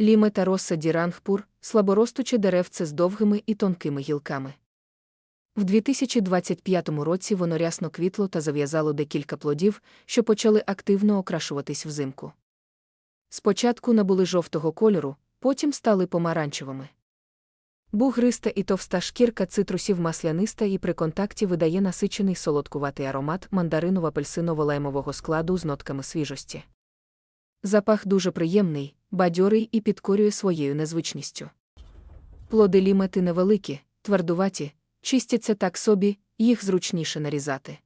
Ліме та роса дірангпур слаборостуче деревце з довгими і тонкими гілками. В 2025 році воно рясно квітло та зав'язало декілька плодів, що почали активно окрашуватись взимку. Спочатку набули жовтого кольору, потім стали помаранчевими. Бугриста і товста шкірка цитрусів масляниста і при контакті видає насичений солодкуватий аромат мандариново-апельсиново-лаймового складу з нотками свіжості. Запах дуже приємний, бадьорий і підкорює своєю незвичністю. Плоди лімети невеликі, твердуваті, чистяться так собі, їх зручніше нарізати.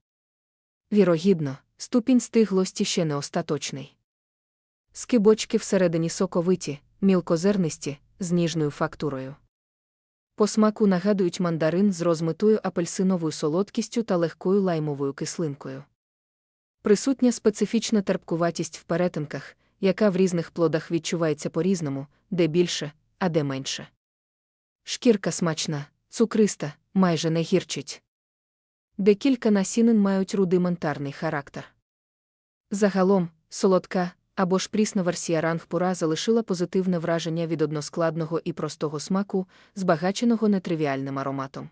Вірогідно, ступінь стиглості ще не остаточний. Скибочки всередині соковиті, мілкозернисті, з ніжною фактурою. По смаку нагадують мандарин з розмитою апельсиновою солодкістю та легкою лаймовою кислинкою. Присутня специфічна терпкуватість в перетинках, яка в різних плодах відчувається по-різному, де більше, а де менше. Шкірка смачна, цукриста, майже не гірчить. Декілька насінин мають рудиментарний характер. Загалом, солодка або ж прісна версія рангпура залишила позитивне враження від односкладного і простого смаку, збагаченого нетривіальним ароматом.